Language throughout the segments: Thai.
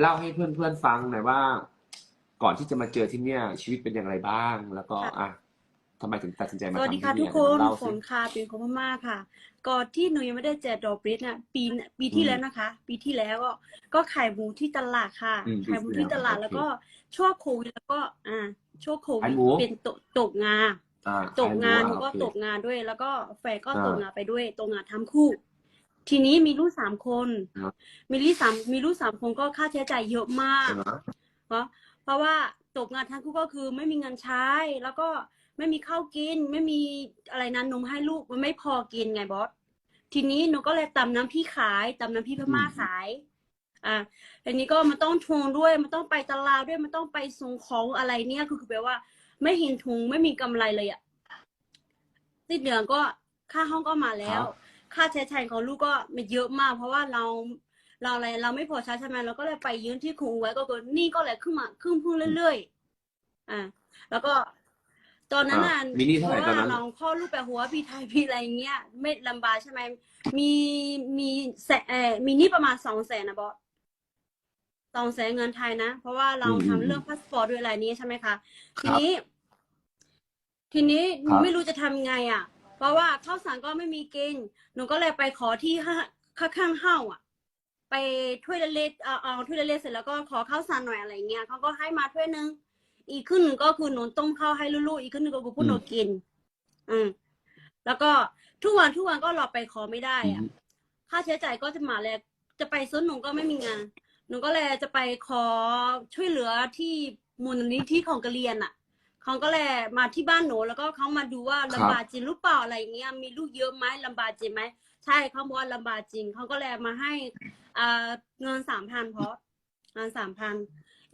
เล่าให้เพื่อนๆฟังหน่อยว่า ก่อนที่จะมาเจอที่เนี่ยชีวิตเป็นอย่างไรบ้าง แล้วก็ค่ะอะทำไมถึงตัดสินใจสมาวัสทำดีที่ค่ะทุเนี่กยคนเล่าฝสินค่ะเป็นคนพม่าค่ะ ก่อนที่หนูยังไม่ได้เจอดอกบริสเนี่ยปีปีที่แล้วนะคะ ปีที่แล้วก็ก็ขายหมูที่ตลาดค่ะอืมขายหมูที่ตลาดโอเคแล้วก็ช่วงโควิดแล้วก็ อ่าช่วงโควิขายดหมูเป็นตกตกงานอ่าตกงานขยหหนูมูก็อะโอเคตกงานด้วย แล้วก็แฟนก็อ่าตกงานไปด้วยตกงานทำคู่ ทีนี้มีลูกสามคน ครับมีลูกสามมีลูกสามคนก็ค่าใช้จ่ายเยอะมากอ่าฮะเพราะเพราะว่าตกงานทั้งคู่ก็คือไม่มีเงินใช้ แล้วก็ไม่มีข้าวกิน ไม่มีอะไรนั้นนมให้ลูกมันไม่พอกินไงบอสทีนี้หนูก็เลยตำน้ำพี่ขายตำน้ำพี่พม่าขาย อะทีนี้ก็มันต้องทวงด้วย มันต้องไปตลาดด้วยมันต้องไปส่งของอะไรเนี่ยคือคือแปลว่า ไม่เห็นทุงไม่มีกำไรเลยอะสิ้นเดือนก็ค่าห้องก็มาแล้วค่าใช้จ่ายของลูกก็ไม่เยอะมาก เพราะว่าเราเราอะไรเราไม่พอใช้ใช่ไหมเราก็เลยไปยืมที่ครูไว้ก็คือหนี่ก็เลยขึ้นมาขึ้นพุ่งเรื่อยๆอ่าแล้วก็ตอนนั้นน่ะอ่ามีหนี้เท่าไหร่ตอนนั้นพราะว่าเราคลอดลูกแบบหัวพี่ไทยพี่อะไรเงี้ย ไม่ลำบากใช่ไหมมีมีแสเออมีหนี้ประมาณสองแสนนะบอสสองแสนเงินไทยนะ เพราะว่าเราอืมทำอืมเรื่องพาสปอร์ตด้วยอะไรนี้ใช่ไหมคะครับทีนี้ ทีนี้ครับไม่รู้จะทำไงอะ เพราะว่าข้าวสารก็ไม่มีกิน หนูก็เลยไปขอที่ห้าข้างข้างห้าอะ ไปถ้วยเล็กๆเอาเอาถ้วยเล็กๆเสร็จแล้วก็ขอข้าวสารหน่อยอะไรเงี้ยเขาก็ให้มาถ้วยนึง อีกครึ่งหนึ่งก็คือหนูต้มข้าวให้ลูกๆอีกครึ่งหนึ่งก็คือพวกหนูกิน อืมแล้วก็ทุกวันทุกวันก็รอไปขอไม่ได้อือะมค่าใช้จ่ายก็จะมาเลยจะไปซื้อหนูก็ไม่มีงาน หนูก็เลยจะไปขอช่วยเหลือที่มูลนิธิของกะเรียนอะ เขาก็เลยมาที่บ้านหนูแล้วก็เขามาดูว่าครับลำบากจริงหรือเปล่าอะไรเงี้ยมีลูกเยอะไหมลำบากจริงไหมใช่เขาบอกว่าลำบากจริงเขาก็เลยมาให้อ่าเงินสามพันเพราะเงินสามพัน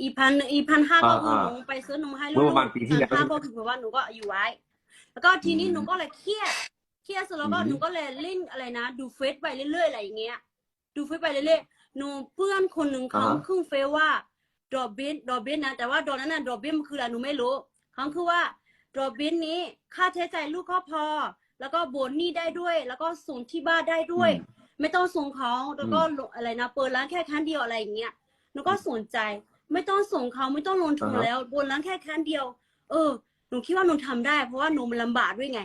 อีพันอีพันห้าก็คืออ่าหนูไปซื้อนมให้ลูเมื่อกประมาณปีที่แล้วพันห้าก็คือว่าหนูก็อยู่ไว้ แล้วก็ทีนี้อืมหนูก็เลยเครียดเครียดเสร็จแล้วก็อืมหนูก็เลยเล่นอะไรนะ ดูเฟซไปเรื่อยๆอะไรอย่างเงี้ย ดูเฟซไปเรื่อยๆหนูเพื่อนคนหนึ่งเขาอ่าฮะขึ้นเฟซว่าดอกเบี้ยดอกเบี้ยนะแต่ว่าดอกนั้นน่ะดอกเบี้ยมันคืออะไรหนูไม่รู้ เขาคือว่าดอกเบี้ยนี้ค่าใช้จ่ายลูกก็พอ แล้วก็โบนหนี้ได้ด้วย แล้วก็ส่งที่บ้านได้ด้วย ไม่ต้องส่งเขาแล้วก็ลงอะไรนะเปิดร้านแค่ครั้งเดียวอะไรอย่างเงี้ยหนูก็สนใจ ไม่ต้องส่งเขาไม่ต้องลงทุนอ่าฮะแล้ว บนร้านแค่ครั้งเดียว เออหนูคิดว่าหนูทำได้ เพราะว่าหนูมันลำบากด้วยไง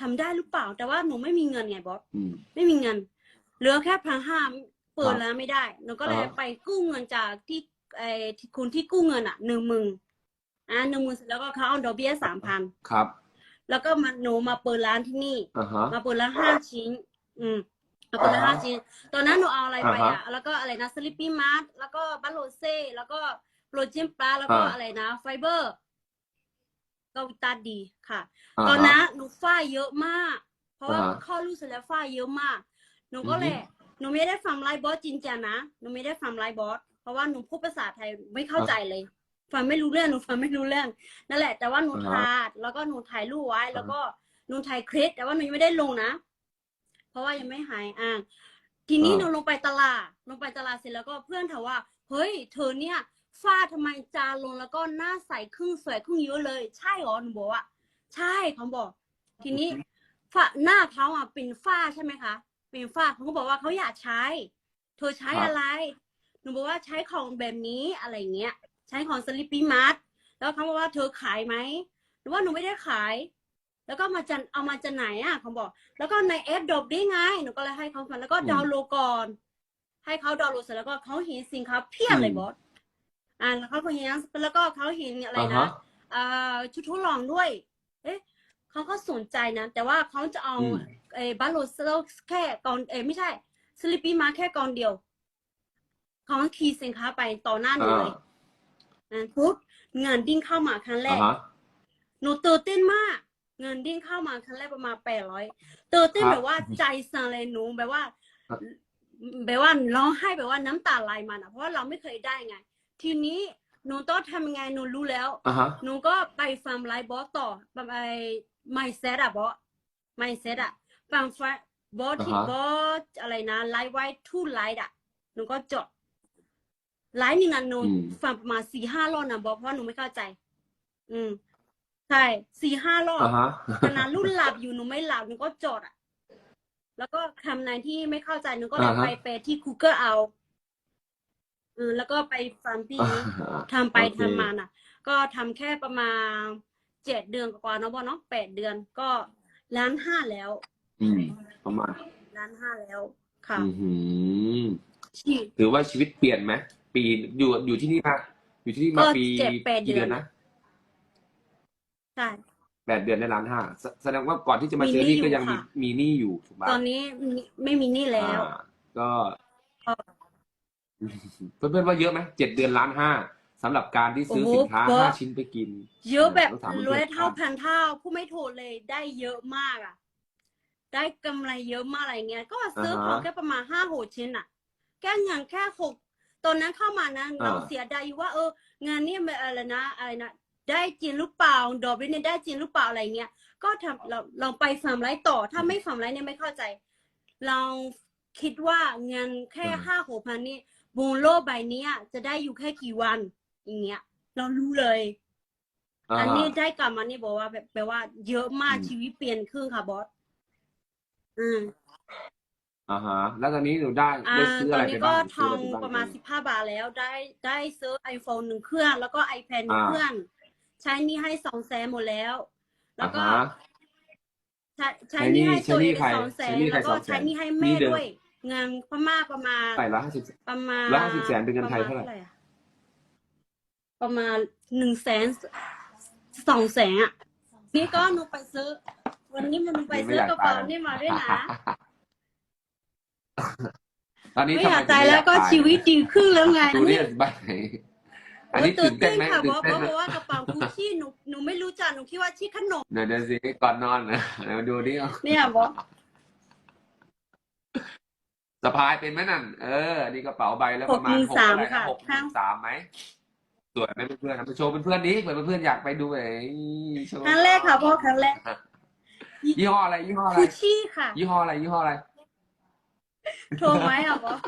ทำได้หรือเปล่า แต่ว่าหนูไม่มีเงินไงบอสอืมไม่มีเงินเหลือแค่พันห้าเปิดครับแล้วไม่ได้หนูก็เลยอ่าฮะไปกู้เงินจากที่ไอ้ที่คุณที่กู้เงินอะหนึ่งหมื่น อ่าหนึ่งหมื่นเสร็จแล้วก็เขาเอาดอกเบี้ยสามพันครับ แล้วก็มาหนูมาเปิดร้านที่นี่ อ่าฮะ มาเปิดร้านห้าชิ้น อืมมาเปิดร้านอ่าห้าฮะชิ้น ตอนนั้นหนูเอาอะไรไปอ่าอะ ฮะแล้วก็อะไรนะสลิปปี้มาร์ทแล้วก็บัลโลเซ่ แล้วก็โปรจิมปลาแล้วก็อ่า อะไรนะ ไฟเบอร์ก็วิตาดีค่ะ อ่าตอนฮะ นั้นหนูฝ้าเยอะมาก เพราะว่าอ่าข้อลูกเสร็จแล้วฝ้าเยอะมาก หนูก็เลย อือฮึ หนูไม่ได้ฟังไลฟ์บอสจริงจังนะ หนูไม่ได้ฟังไลฟ์บอส เพราะว่าหนูพูดภาษาไทยไม่เข้าใจเลย ฟังไม่รู้เรื่องหนูฟังไม่รู้เรื่องนั่นแหละ แต่ว่าหนูอ่าฮะทาดแล้วก็หนูถ่ายรูปไว้อ่าแล้วก็หนูถ่ายคลิปแต่ว่าหนูยังไม่ได้ลงนะ เพราะว่ายังไม่หายอ่างทีนี้อ่าหนูลงไปตลาดลงไปตลาดเสร็จแล้วก็เพื่อนถามว่า เฮ้ย เธอเนี่ยฝ้าทำไมจางลงแล้วก็หน้าใสครึ่งสวยครึ่งเยอะเลย ใช่เหรอหนูบอกว่าใช่เขาบอก ทีนี้ฝ้าหน้าเขาอะเป็นฝ้าใช่ไหมคะเป็นฝ้าเขาก็บอกว่าเขาอยากใช้ เธอใช้ครับอะไรหนูบอกว่าใช้ของแบบนี้อะไรเงี้ย ใช้ของสลิปปี้มาร์ทแล้วเขาบอกว่าเธอขายไหมหรือว่าหนูไม่ได้ขาย แล้วก็มาจะเอามาจากไหนอะเขาบอก แล้วก็ในแอปดอบได้ไงหนูก็เลยให้เขาฟังแล้วก็อืมดาวน์โหลดก่อน ให้เขาดาวน์โหลดเสร็จแล้วก็เขาเห็นสินค้าเพียบเลยอืมบอสอ่าแล้วเขาก็เห็นแล้วก็เขาเห็นอะไรอ่านะฮะอ่าชุดทดลองด้วย เอ๊ะเขาก็สนใจนะ แต่ว่าเขาจะเอาอืมเออบาโลเซลแค่กอนเอยไม่ใช่สลิปปี้มาแค่กอนเดียวเขาคีย์สินค้าไปต่อหน้าหนูอ่าเลย อ่าปุ๊บเงินดิ้งเข้ามาครั้งแรอ่ากฮะหนูตื่นเต้นมาก เงินดิ้งเข้ามาครั้งแรกประมาณแปดร้อยตื่นเต้นครับแบบว่าใจสั่นเลยหนูแบบว่าครับแบบว่าร้องไห้แบบว่าน้ำตาไหลมาอะเพราะว่าเราไม่เคยได้ไง ทีนี้หนูต้องทำยังไงหนูรู้แล้วอ่าฮะหนูก็ไปฟังไลฟ์บอสต่อไปไม่เซตอะบอสไม่เซตอะฟังไฟบอสที่อ่าฮะบอสอะไรนะไลฟ์ไว้ทูไลฟ์อะหนูก็จด ไลฟ์นี่นะหนูอืม ฟังประมาณสี่ห้ารอบนะบอสเพราะว่าหนูไม่เข้าใจ อืมใช่สี่ห้ารอบ อ่าฮะ ขณะรุ่นหลับอยู่หนูไม่หลับหนูก็จดอะแล้วก็คำไหนที่ไม่เข้าใจหนูก็เลยอ่าฮะ ไปไปที่ Google เอาเออแล้วก็ไปฟาร์มพี่อ่าทำไปโอเคทำมาน่ะ ก็ทำแค่ประมาณเจ็ดเดือนกว่าๆเนาะบอเนาะแปดเดือนก็ล้านห้าแล้วอืมประมาณล้านห้าแล้ว ค่ะอือหือชีถือว่าชีวิตเปลี่ยนไหม ปีอยู่อยู่ที่นี่มาอยู่ที่นี่มาก็ปีเจ็ดแปดกี่เดืเดืออน นนะใช่ แปดเดือนได้ล้านห้าแสแสดงว่าก่อนที่จะมามีเจอหนี้นี่ก็อยู่ยังมีค่ะ มีหนี้อยู่ถูกปะตอนนี้มีไม่มีหนี้แล้ว อ่าก็ก็ เพื่อนๆว่าเยอะไหมเจ็ดเดือนล้านห้าสำหรับการที่ซื้อโอ้โหสินค้าก็ห้าชิ้นไปกิน เยอะแบบต้องถามเพื่อนๆ ร้อยเท่าครับพันเท่าผู้ไม่ถูกเลยได้เยอะมากอะ ได้กำไรเยอะมากอะไรเงี้ย ก็ซื้อของแค่ประมาณห้าหกชิ้นอะแค่เงินแค่หก ตอนนั้นเข้ามานะเราเสียดายอยู่ว่า เออ งานนี้มันอะไรนะอะไรนะได้จริงหรือเปล่าดอกเบี้ยเนี่ยได้จริงหรือเปล่าอะไรเงี้ยก็ทำเราเราไปฟาร์มไลท์ต่อ ถ้าไม่ฟาร์มไลท์เนี่ยไม่เข้าใจ เราคิดว่าเงินแค่ห้าหกพันนี่บนโลกใบเนี้ยจะได้อยู่แค่กี่วัน อย่างเงี้ย เรารู้เลยอ่าอันนี้ได้กลับมานี่บอกว่าแบบแปลว่าเยอะมากอืมชีวิตเปลี่ยนครึ่งค่ะบอสอืม อ่าฮะ แล้วตอนนี้หนูได้อ่าได้ซื้อตอะอนไรไปนี้บ้าก็งทซื้อองอะไรไปบ้างประมาณสิบห้าบาทแล้วได้ได้ซื้อไอโฟนหนึ่งเครื่อง แล้วก็ iPad หนึ่งอ่า เครื่อง ใช้หนี่ให้สองแสนหมดแล้ว แล้อ่าวก็ฮะ ใช้ใช้ใช้หหนี้นี่ให้ใช้ตัวหนี้เองใครสองแสใช้นหนี้ใครแล้วก็สองแสนใช้หนี่ให้หนี้แม่เดิม ด้วย เงินพม่าประมาณไปละห้าสิบ ประมาณแล้ว50แสนเป็นเงินไทยเท่าไหร่อะประมาณหนึ่งแสนสองแสนอะนี่ก็หนูไปซื้อ วันนี้มันไปซื้อกระเป๋านี่มาด้วยนะ ตอนนี้ไม่ทำอยากถึงตายแล้วก็ไม่อยากตายชีวิตดีขึ้นแล้วไงดูนี่อธิบายหน่อยอันนี้โยตื่นเต้นไหมค่ะตื่บนอกเต้นบอกไหมบอกว่ากระเป๋ากุชชี่หนูหนูไม่รู้จักหนูคิดว่าชี่ขนมเดี๋ยวเดี๋ยวสิก่อนนอนนะเดี๋ยวดูนี่เอาเนี่ยบอกสะพายเป็นไหมนั่น เอออันนี้กระเป๋าใบแล้วหปกระมาหณนึ่งหกสามอะไรค่ะนะหกหข้านึ่งงสามไหมสวยไหมเพื่อนๆเอาไปโชว์เพื่อนๆนี้เผื่อเพื่อนๆอยากไปดูไอ้โชว์ครั้งแรกค่ะพ่อครั้งแรกยี่ห้ออะไรยี่ห้ออะไรกุชชี่ค่ะ ยี่ห้ออะไรยี่ห้ออะไร โทรไหมอะบอก